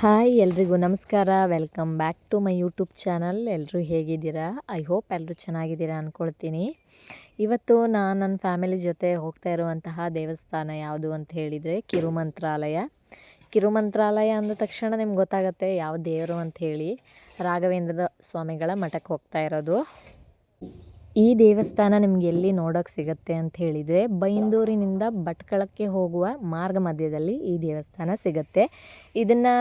Hi ಎಲ್ರಿಗೂ ನಮಸ್ಕಾರ. Welcome back to my YouTube channel ಎಲ್ಲರೂ ಹೇಗಿದ್ದೀರಾ? ಐ ಹೋಪ್ ಎಲ್ಲರೂ ಚೆನ್ನಾಗಿದ್ದೀರಾ ಅಂದ್ಕೊಳ್ತೀನಿ ಇವತ್ತು ನಾನು ನನ್ನ ಫ್ಯಾಮಿಲಿ ಜೊತೆ ಹೋಗ್ತಾ ಇರುವಂತಹ ದೇವಸ್ಥಾನ ಯಾವುದು ಅಂತ ಹೇಳಿದರೆ ಕಿರುಮಂತ್ರಾಲಯ ಕಿರುಮಂತ್ರಾಲಯ ಅಂದ ತಕ್ಷಣ ನಿಮ್ಗೆ ಗೊತ್ತಾಗುತ್ತೆ ಯಾವ ದೇವರು ಅಂತ ಹೇಳಿ ರಾಘವೇಂದ್ರ ಸ್ವಾಮಿಗಳ ಮಠಕ್ಕೆ ಹೋಗ್ತಾ ಇರೋದು. ಈ ದೇವಸ್ಥಾನ ನಿಮ್ಗೆ ಎಲ್ಲಿ ನೋಡೋಕೆ ಸಿಗುತ್ತೆ ಅಂತ ಹೇಳಿದರೆ ಬೈಂದೂರಿನಿಂದ ಭಟ್ಕಳಕ್ಕೆ ಹೋಗುವ ಮಾರ್ಗ ಮಧ್ಯದಲ್ಲಿ ಈ ದೇವಸ್ಥಾನ ಸಿಗುತ್ತೆ. ಇದನ್ನು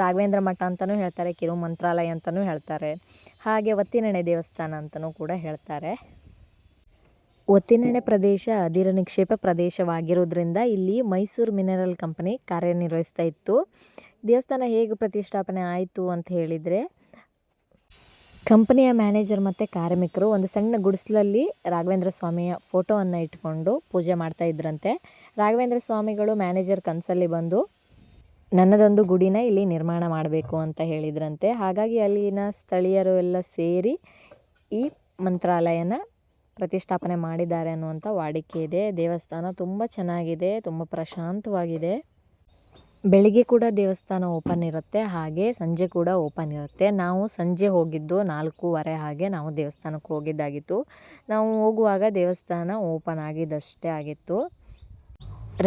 ರಾಘವೇಂದ್ರ ಮಠ ಅಂತಲೂ ಹೇಳ್ತಾರೆ, ಕಿರು ಮಂತ್ರಾಲಯ ಅಂತಲೂ ಹೇಳ್ತಾರೆ. ಹಾಗೆ ಒತ್ತಿನಣೆ ದೇವಸ್ಥಾನ ಅಂತಲೂ ಕೂಡ ಹೇಳ್ತಾರೆ. ಒತ್ತಿನಣೆ ಪ್ರದೇಶ ಅದಿರು ನಿಕ್ಷೇಪ ಪ್ರದೇಶವಾಗಿರೋದ್ರಿಂದ ಇಲ್ಲಿ ಮೈಸೂರು ಮಿನರಲ್ ಕಂಪನಿ ಕಾರ್ಯನಿರ್ವಹಿಸ್ತಾ ಇತ್ತು. ದೇವಸ್ಥಾನ ಹೇಗೆ ಪ್ರತಿಷ್ಠಾಪನೆ ಆಯಿತು ಅಂತ ಹೇಳಿದರೆ ಕಂಪನಿಯ ಮ್ಯಾನೇಜರ್ ಮತ್ತು ಕಾರ್ಮಿಕರು ಒಂದು ಸಣ್ಣ ಗುಡಿಸಲಲ್ಲಿ ರಾಘವೇಂದ್ರ ಸ್ವಾಮಿಯ ಫೋಟೋವನ್ನು ಇಟ್ಕೊಂಡು ಪೂಜೆ ಮಾಡ್ತಾ ಇದ್ರಂತೆ. ರಾಘವೇಂದ್ರ ಸ್ವಾಮಿಗಳು ಮ್ಯಾನೇಜರ್ ಕನಸಲ್ಲಿ ಬಂದು, ನನ್ನದೊಂದು ಗುಡಿನ ಇಲ್ಲಿ ನಿರ್ಮಾಣ ಮಾಡಬೇಕು ಅಂತ ಹೇಳಿದ್ರಂತೆ. ಹಾಗಾಗಿ ಅಲ್ಲಿನ ಸ್ಥಳೀಯರು ಎಲ್ಲ ಸೇರಿ ಈ ಮಂತ್ರಾಲಯನ ಪ್ರತಿಷ್ಠಾಪನೆ ಮಾಡಿದ್ದಾರೆ ಅನ್ನುವಂಥ ವಾಡಿಕೆ ಇದೆ. ದೇವಸ್ಥಾನ ತುಂಬ ಚೆನ್ನಾಗಿದೆ, ತುಂಬ ಪ್ರಶಾಂತವಾಗಿದೆ. ಬೆಳಿಗ್ಗೆ ಕೂಡ ದೇವಸ್ಥಾನ ಓಪನ್ ಇರುತ್ತೆ, ಹಾಗೆ ಸಂಜೆ ಕೂಡ ಓಪನ್ ಇರುತ್ತೆ. ನಾವು ಸಂಜೆ ಹೋಗಿದ್ದು ನಾಲ್ಕೂವರೆ ಹಾಗೆ ನಾವು ದೇವಸ್ಥಾನಕ್ಕೆ ಹೋಗಿದ್ದಾಗಿತ್ತು. ನಾವು ಹೋಗುವಾಗ ದೇವಸ್ಥಾನ ಓಪನ್ ಆಗಿದ್ದಷ್ಟೇ ಆಗಿತ್ತು.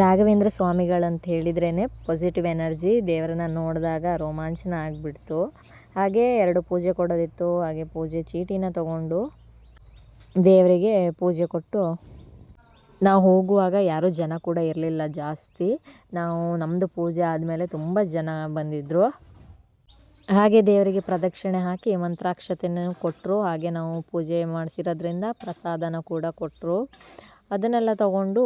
ರಾಘವೇಂದ್ರ ಸ್ವಾಮಿಗಳಂತ ಹೇಳಿದ್ರೇ ಪಾಸಿಟಿವ್ ಎನರ್ಜಿ ದೇವರನ್ನ ನೋಡಿದಾಗ ರೋಮಾಂಚನ ಆಗಿಬಿಡ್ತು. ಹಾಗೆ ಎರಡು ಪೂಜೆ ಕೊಡೋದಿತ್ತು, ಹಾಗೆ ಪೂಜೆ ಚೀಟಿನ ತಗೊಂಡು ದೇವರಿಗೆ ಪೂಜೆ ಕೊಟ್ಟು ನಾವು ಹೋಗುವಾಗ ಯಾರೂ ಜನ ಕೂಡ ಇರಲಿಲ್ಲ ಜಾಸ್ತಿ. ನಾವು ನಮ್ಮದು ಪೂಜೆ ಆದಮೇಲೆ ತುಂಬ ಜನ ಬಂದಿದ್ದರು ಹಾಗೆ ದೇವರಿಗೆ ಪ್ರದಕ್ಷಿಣೆ ಹಾಕಿ ಮಂತ್ರಾಕ್ಷತೆಯನ್ನು ಕೊಟ್ಟರು ಹಾಗೆ ನಾವು ಪೂಜೆ ಮಾಡಿಸಿರೋದ್ರಿಂದ ಪ್ರಸಾದನ ಕೂಡ ಕೊಟ್ಟರು ಅದನ್ನೆಲ್ಲ ತಗೊಂಡು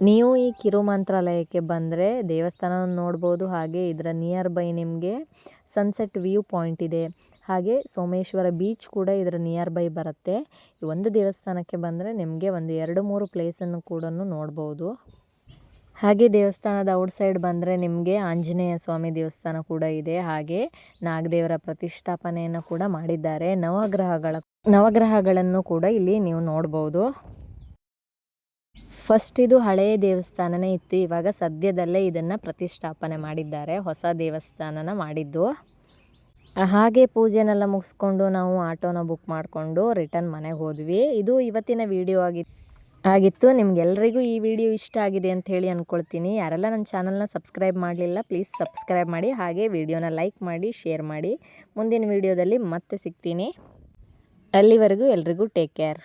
ನೀವು ಈ ಕಿರು ಮಂತ್ರಾಲಯಕ್ಕೆ ಬಂದರೆ ದೇವಸ್ಥಾನ ನೋಡ್ಬೋದು. ಹಾಗೆ ಇದರ ನಿಯರ್ ಬೈ ನಿಮಗೆ ಸನ್ಸೆಟ್ ವ್ಯೂ ಪಾಯಿಂಟ್ ಇದೆ. ಹಾಗೆ ಸೋಮೇಶ್ವರ ಬೀಚ್ ಕೂಡ ಇದರ ನಿಯರ್ ಬೈ ಬರುತ್ತೆ. ಒಂದು ದೇವಸ್ಥಾನಕ್ಕೆ ಬಂದರೆ ನಿಮಗೆ ಒಂದು ಎರಡು ಮೂರು ಪ್ಲೇಸನ್ನು ಕೂಡ ನೋಡ್ಬೋದು. ಹಾಗೆ ದೇವಸ್ಥಾನದ ಔಟ್ ಸೈಡ್ ಬಂದರೆ ನಿಮಗೆ ಆಂಜನೇಯ ಸ್ವಾಮಿ ದೇವಸ್ಥಾನ ಕೂಡ ಇದೆ. ಹಾಗೆ ನಾಗದೇವರ ಪ್ರತಿಷ್ಠಾಪನೆಯನ್ನು ಕೂಡ ಮಾಡಿದ್ದಾರೆ. ನವಗ್ರಹಗಳ, ನವಗ್ರಹಗಳನ್ನು ಕೂಡ ಇಲ್ಲಿ ನೀವು ನೋಡ್ಬೋದು. ಫಸ್ಟ್ ಇದು ಹಳೆಯ ದೇವಸ್ಥಾನನೇ ಇತ್ತು. ಇವಾಗ ಸದ್ಯದಲ್ಲೇ ಇದನ್ನು ಪ್ರತಿಷ್ಠಾಪನೆ ಮಾಡಿದ್ದಾರೆ. ಹೊಸ ದೇವಸ್ಥಾನನ ಮಾಡಿದ್ದು. ಹಾಗೆ ಪೂಜೆನೆಲ್ಲ ಮುಗಿಸ್ಕೊಂಡು ನಾವು ಆಟೋನ ಬುಕ್ ಮಾಡಿಕೊಂಡು ರಿಟರ್ನ್ ಮನೆಗೆ ಹೋದ್ವಿ. ಇದು ಇವತ್ತಿನ ವಿಡಿಯೋ ಆಗಿತ್ತು ಆಗಿತ್ತು. ನಿಮಗೆಲ್ಲರಿಗೂ ಈ ವಿಡಿಯೋ ಇಷ್ಟ ಆಗಿದೆ ಅಂತ ಹೇಳಿ ಅಂದ್ಕೊಳ್ತೀನಿ ಯಾರೆಲ್ಲ ನನ್ನ ಚಾನಲ್ನ ಸಬ್ಸ್ಕ್ರೈಬ್ ಮಾಡಲಿಲ್ಲ, ಪ್ಲೀಸ್ ಸಬ್ಸ್ಕ್ರೈಬ್ ಮಾಡಿ, ಹಾಗೆ ವಿಡಿಯೋನ ಲೈಕ್ ಮಾಡಿ, ಶೇರ್ ಮಾಡಿ. ಮುಂದಿನ ವಿಡಿಯೋದಲ್ಲಿ ಮತ್ತೆ ಸಿಗ್ತೀನಿ. ಅಲ್ಲಿವರೆಗೂ ಎಲ್ರಿಗೂ ಟೇಕ್ ಕೇರ್.